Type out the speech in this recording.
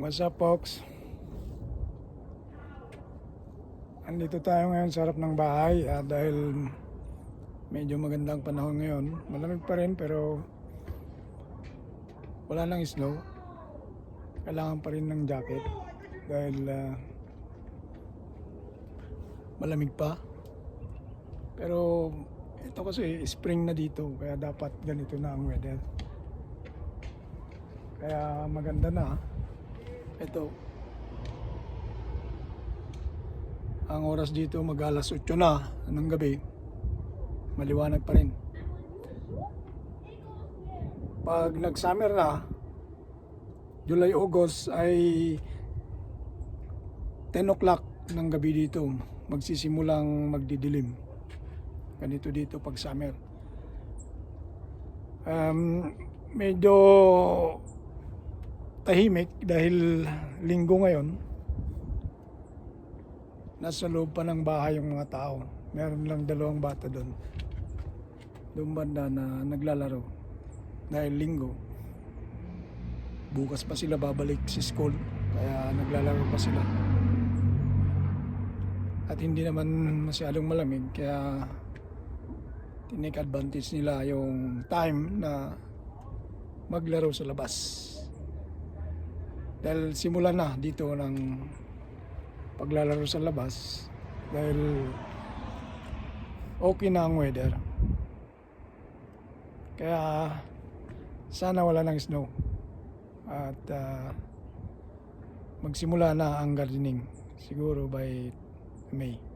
What's up, folks? Andito tayo ngayon sa harap ng bahay ah, dahil medyo magandang panahon ngayon. Malamig pa rin pero wala nang snow. Kailangan pa rin ng jacket dahil ah, malamig pa. Pero ito kasi spring na dito kaya dapat ganito na ang weather. Kaya maganda na. Ito. Ang oras dito mag alas 8 na ng gabi. Maliwanag pa rin. Pag nag-summer na, July, August ay 10 o'clock ng gabi dito. Magsisimulang magdidilim. Ganito dito pag summer. Um, medyo tahimik dahil linggo ngayon. Nasa loob pa ng bahay yung mga tao. Meron lang dalawang bata doon. Doon banda na naglalaro. Dahil linggo. Bukas pa sila babalik sa school. Kaya naglalaro pa sila. At hindi naman masyadong malamig. Kaya tinake advantage nila yung time na maglaro sa labas. Dahil simula na dito ng paglalaro sa labas dahil okay na ang weather. Kaya sana wala ng snow at ah, magsimula na ang gardening siguro by May.